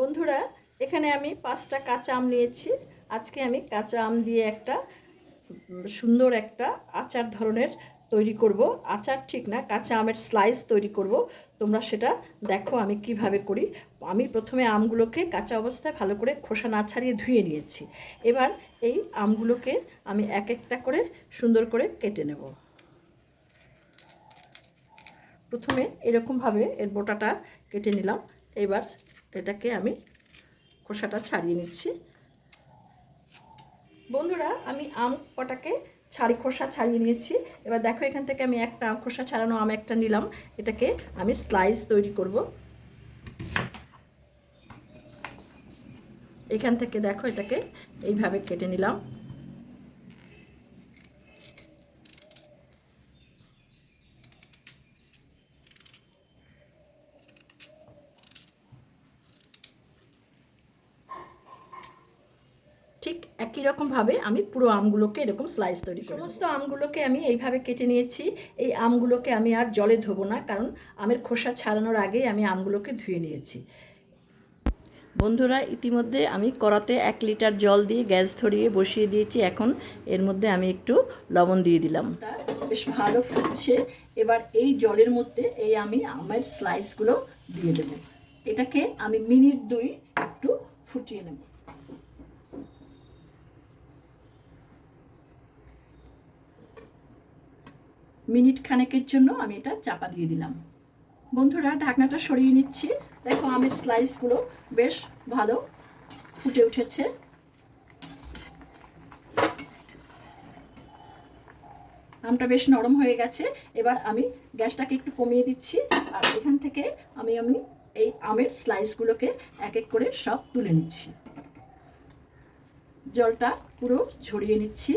বন্ধুরা, এখানে আমি পাঁচটা কাঁচা আম নিয়েছি। আজকে আমি কাঁচা আম দিয়ে একটা সুন্দর একটা আচার ধরনের তৈরি করব। আচার ঠিক না, কাঁচা আমের স্লাইস তৈরি করব। তোমরা সেটা দেখো আমি কীভাবে করি। আমি প্রথমে আমগুলোকে কাঁচা অবস্থায় ভালো করে খোসা না ছাড়িয়ে ধুয়ে নিয়েছি। এবার এই আমগুলোকে আমি এক একটা করে সুন্দর করে কেটে নেব। প্রথমে এরকমভাবে এর বোটাটা কেটে নিলাম। এবার এটাকে আমি খোসাটা ছাড়িয়ে নিচ্ছি। বন্ধুরা, আমি আম কটাকে ছাড়ি, খোসা ছাড়িয়ে নিয়েছি। এবার দেখো এখান থেকে আমি একটা আম, খোসা ছাড়ানো আম একটা নিলাম। এটাকে আমি স্লাইস তৈরি করব। এখান থেকে দেখো এটাকে এইভাবে কেটে নিলাম। ঠিক একই রকমভাবে আমি পুরো আমগুলোকে এরকম স্লাইস তৈরি করি সমস্ত আমগুলোকে আমি এইভাবে কেটে নিয়েছি। এই আমগুলোকে আমি আর জলে ধোবো না কারণ আমের খোসা ছাড়ানোর আগেই আমি আমগুলোকে ধুয়ে নিয়েছি। বন্ধুরা ইতিমধ্যে আমি কড়াতে এক লিটার জল দিয়ে গ্যাস ধরিয়ে বসিয়ে দিয়েছি। এখন এর মধ্যে আমি একটু লবণ দিয়ে দিলাম। বেশ ভালো ফুটছে। এবার এই জলের মধ্যে এই আমি আমের স্লাইসগুলো দিয়ে দেবো। এটাকে আমি মিনিট দুই একটু ফুটিয়ে নেব। মিনিট খানেকের জন্য আমি এটা চাপা দিয়ে দিলাম। বন্ধুরা, ঢাকনাটা সরিয়ে নিচ্ছি। দেখো, আমের স্লাইসগুলো বেশ ভালো ফুটে উঠেছে। আমটা বেশ নরম হয়ে গেছে। এবার আমি গ্যাসটাকে একটু কমিয়ে দিচ্ছি। আর এখান থেকে আমি আমি এই আমের স্লাইসগুলোকে এক এক করে সব তুলে নিচ্ছি। জলটা পুরো ঝরিয়ে নিচ্ছি।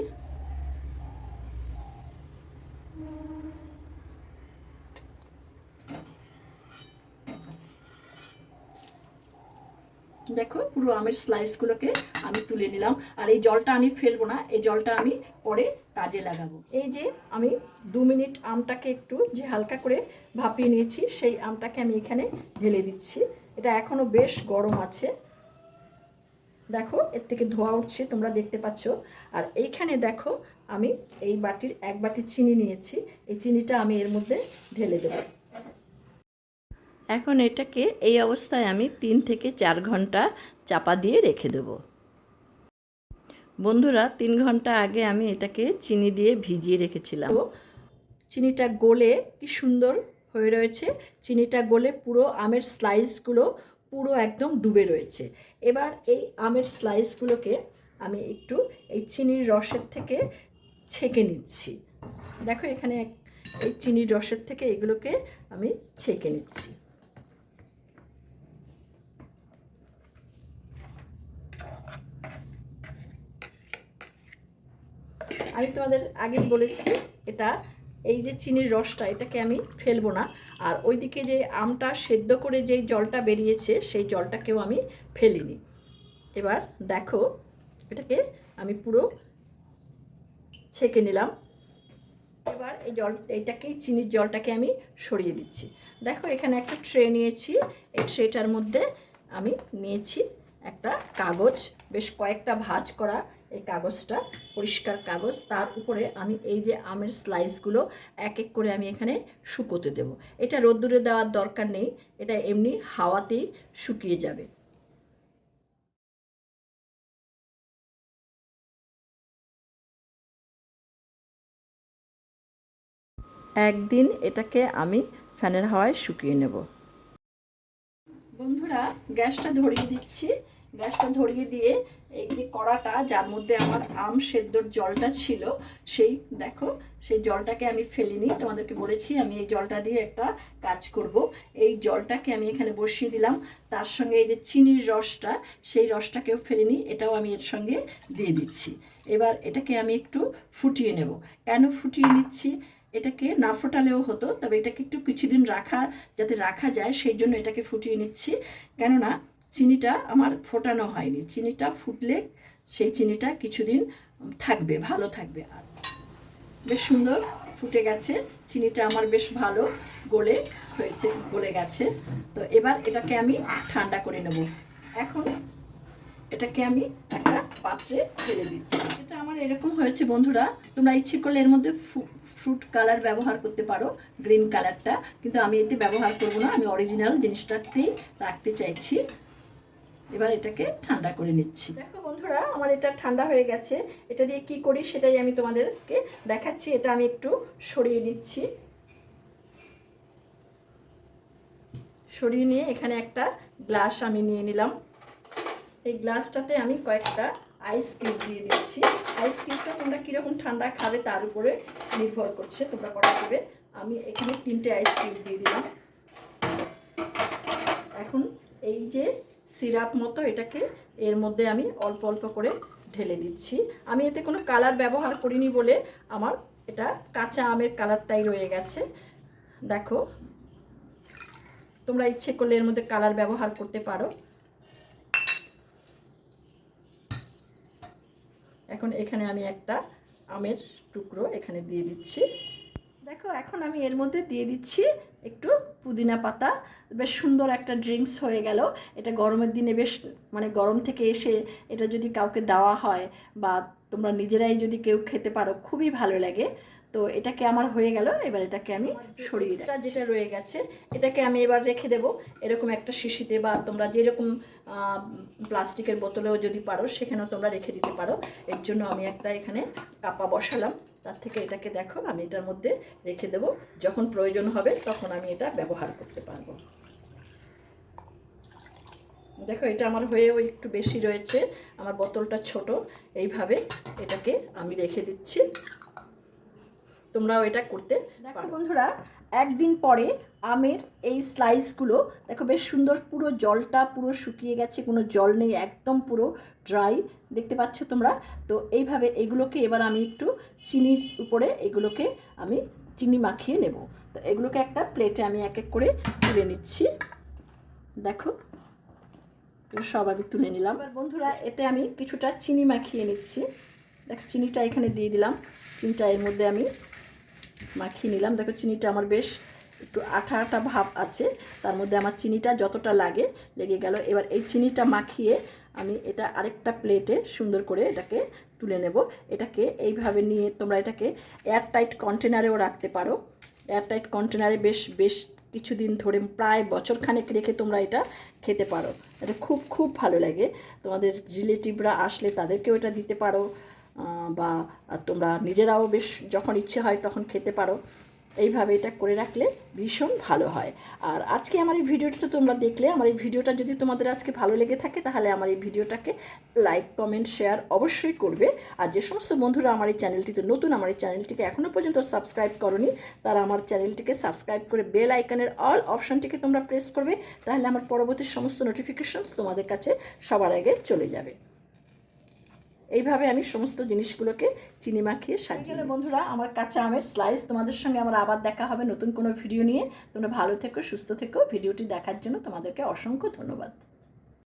দেখো, পুরো আমের স্লাইসগুলোকে আমি তুলে নিলাম। আর এই জলটা আমি ফেলব না, এই জলটা আমি পরে কাজে লাগাবো। এই যে আমি দু মিনিট আমটাকে একটু যে হালকা করে ভাপিয়ে নিয়েছি, সেই আমটাকে আমি এখানে ঢেলে দিচ্ছি। এটা এখনও বেশ গরম আছে। দেখো, এর থেকে ধোয়া উঠছে, তোমরা দেখতে পাচ্ছ। আর এইখানে দেখো, আমি এই বাটির এক বাটি চিনি নিয়েছি। এই চিনিটা আমি এর মধ্যে ঢেলে দেবো। এখন এটাকে এই অবস্থায় আমি তিন থেকে চার ঘণ্টা চাপা দিয়ে রেখে দেব। বন্ধুরা, তিন ঘণ্টা আগে আমি এটাকে চিনি দিয়ে ভিজিয়ে রেখেছিলাম। চিনিটা গলে কি সুন্দর হয়ে রয়েছে। চিনিটা গলে পুরো আমের স্লাইসগুলো পুরো একদম ডুবে রয়েছে। এবার এই আমের স্লাইসগুলোকে আমি একটু এই চিনির রসের থেকে ছেঁকে নিচ্ছি। দেখো এখানে এই চিনির রসের থেকে এগুলোকে আমি ছেঁকে নিচ্ছি। আমি তোমাদের আগেই বলেছি, এটা এই যে চিনির রসটা, এটাকে আমি ফেলব না। আর ওইদিকে যে আমটা সেদ্ধ করে যেই জলটা বেরিয়েছে, সেই জলটাকেও আমি ফেলিনি। এবার দেখো, এটাকে আমি পুরো ছেঁকে নিলাম। এবার এই জল, এইটাকে চিনির জলটাকে আমি সরিয়ে দিচ্ছি। দেখো, এখানে একটা ট্রে নিয়েছি। এই ট্রেটার মধ্যে আমি নিয়েছি একটা কাগজ, বেশ কয়েকটা ভাঁজ করা এই কাগজটা, পরিষ্কার কাগজ, তার উপরে আমি এই যে আমের স্লাইসগুলো এক এক করে আমি এখানে শুকোতে দেব। এটা রোদ্দুরে দেওয়ার দরকার নেই, এটা এমনি হাওয়াতেই শুকিয়ে যাবে। একদিন এটাকে আমি ফ্যানের হাওয়ায় শুকিয়ে নেব। বন্ধুরা, গ্যাসটা ধরিয়ে দিচ্ছি। গ্যাসটা ধরিয়ে দিয়ে এই যে কড়াটা, যার মধ্যে আমার আম সেদ্ধর জলটা ছিল, সেই দেখো, সেই জলটাকে আমি ফেলিনি। তোমাদেরকে বলেছি, আমি এই জলটা দিয়ে একটা কাজ করব। এই জলটাকে আমি এখানে বসিয়ে দিলাম। তার সঙ্গে এই যে চিনির রসটা, সেই রসটাকেও ফেলিনি, এটাও আমি এর সঙ্গে দিয়ে দিচ্ছি। এবার এটাকে আমি একটু ফুটিয়ে নেব। কেন ফুটিয়ে নিচ্ছি? এটাকে না ফোটালেও হতো, তবে এটাকে একটু কিছুদিন রাখা, যাতে রাখা যায়, সেই জন্য এটাকে ফুটিয়ে নিচ্ছি। কেননা চিনিটা আমার ফোটানো হয়নি। চিনিটা ফুটলে সেই চিনিটা কিছুদিন থাকবে, ভালো থাকবে আর। বেশ সুন্দর ফুটে গেছে। চিনিটা আমার বেশ ভালো গলে হয়েছে, গলে গেছে। তো এবার এটাকে আমি ঠান্ডা করে নেব। এখন এটাকে আমি একটা পাত্রে ফেলে দিচ্ছি। এটা আমার এরকম হয়েছে বন্ধুরা, তোমরা ইচ্ছে করলে এর মধ্যে ফ্রুট কালার ব্যবহার করতে পারো, গ্রিন কালারটা। কিন্তু আমি এতে ব্যবহার করব না, আমি অরিজিনাল জিনিসটাতেই রাখতে চাইছি। এবার এটাকে ঠান্ডা করে নিচ্ছি। দেখো বন্ধুরা, আমার এটা ঠান্ডা হয়ে গেছে। এটা দিয়ে কি করি সেটাই আমি তোমাদেরকে দেখাচ্ছি। এটা আমি একটু সরিয়ে নিচ্ছি। সরিয়ে নিয়ে এখানে একটা গ্লাস আমি নিয়ে নিলাম। এই গ্লাসটাতে আমি কয়েকটা আইস কিউব দিয়ে দিচ্ছি। আইস কিউবটা তোমরা কীরকম ঠান্ডা খাবে তার উপরে নির্ভর করছে, তোমরা কটা দেবে আমি এখানে তিনটে আইস কিউব দিয়ে দিলাম। এখন এই যে সিরাপ মতো এটাকে এর মধ্যে আমি অল্প অল্প করে ঢেলে দিচ্ছি। আমি এতে কোনো কালার ব্যবহার করিনি বলে আমার এটা কাঁচা আমের কালারটাই রয়ে গেছে। দেখো, তোমরা ইচ্ছে করলে এর মধ্যে কালার ব্যবহার করতে পারো। এখন এখানে আমি একটা আমের টুকরো এখানে দিয়ে দিচ্ছি। এখন আমি এর মধ্যে দিয়ে দিচ্ছি একটু পুদিনা পাতা। বেশ সুন্দর একটা ড্রিঙ্কস হয়ে গেল। এটা গরমের দিনে বেশ মানে গরম থেকে এসে এটা যদি কাউকে দেওয়া হয় বা তোমরা নিজেরাই যদি কেউ খেতে পারো খুবই ভালো লাগে। তো এটাকে আমার হয়ে গেল। এবার এটাকে আমি সরিয়ে যেটা রয়ে গেছে এটাকে আমি এবার রেখে দেব। এরকম একটা শিশিতে বা তোমরা যেরকম প্লাস্টিকের বোতলেও যদি পারো সেখানেও তোমরা রেখে দিতে পারো। এর জন্য আমি একটা এখানে কাপা বসালাম। তার থেকে এটাকে দেখো আমি এটার মধ্যে রেখে দেব। যখন প্রয়োজন হবে তখন আমি এটা ব্যবহার করতে পারব। দেখো এটা আমার হয়েও একটু বেশি রয়েছে। আমার বোতলটা ছোট এইভাবে এটাকে আমি রেখে দিচ্ছি। তোমরাও এটা করতে দেখো বন্ধুরা একদিন পরে আমের এই স্লাইসগুলো দেখো বেশ সুন্দর পুরো জলটা পুরো শুকিয়ে গেছে, কোনো জল নেই, একদম পুরো ড্রাই দেখতে পাচ্ছ তোমরা? তো এইভাবে এগুলোকে এবার আমি একটু চিনির উপরে এগুলোকে আমি চিনি মাখিয়ে নেব। তো এগুলোকে একটা প্লেটে আমি এক এক করে তুলে নিচ্ছি। দেখো সব আমি তুলে নিলাম। এবার বন্ধুরা, এতে আমি কিছুটা চিনি মাখিয়ে নিচ্ছি। দেখো, চিনিটা এখানে দিয়ে দিলাম। চিনিটা এর মধ্যে আমি মাখিয়ে নিলাম। দেখো চিনিটা আমার বেশ একটু আঠা আঠা ভাব আছে। তার মধ্যে আমার চিনিটা যতটা লাগে, লেগে গেল। এবার এই চিনিটা মাখিয়ে আমি এটা আরেকটা প্লেটে সুন্দর করে এটাকে তুলে নেব। এটাকে এইভাবে নিয়ে তোমরা এটাকে এয়ারটাইট কন্টেনারেও রাখতে পারো। এয়ারটাইট কন্টেনারে বেশ বেশ কিছুদিন ধরে, প্রায় বছরখানেক রেখে তোমরা এটা খেতে পারো। এটা খুব খুব ভালো লাগে। তোমাদের রিলেটিভরা আসলে তাদেরকেও এটা দিতে পারো। বা তোমরা নিজেরাও বেশ যখন ইচ্ছে হয় তখন খেতে পারো। এইভাবে এটা করে রাখলে ভীষণ ভালো হয়। আর আজকে আমার এই ভিডিওটা তোমরা দেখলে, আমার এই ভিডিওটা যদি তোমাদের আজকে ভালো লেগে থাকে তাহলে আমার এই ভিডিওটাকে লাইক, কমেন্ট, শেয়ার অবশ্যই করবে। আর যে সমস্ত বন্ধুরা আমার এই চ্যানেলটিতে নতুন, আমার এই চ্যানেলটিকে এখনও পর্যন্ত সাবস্ক্রাইব করনি, তারা আমার চ্যানেলটিকে সাবস্ক্রাইব করে বেল আইকনের অল অপশানটিকে তোমরা প্রেস করবে, তাহলে আমার পরবর্তী সমস্ত নোটিফিকেশনস তোমাদের কাছে সবার আগে চলে যাবে। এইভাবে আমি সমস্ত জিনিসগুলোকে চিনি মাখিয়ে সাজিয়ে বন্ধুরা আমার কাঁচা আমের স্লাইস তোমাদের সঙ্গে আমার আবার দেখা হবে নতুন কোনো ভিডিও নিয়ে। তোমরা ভালো থেকো সুস্থ থেকো। ভিডিওটি দেখার জন্য তোমাদেরকে অসংখ্য ধন্যবাদ।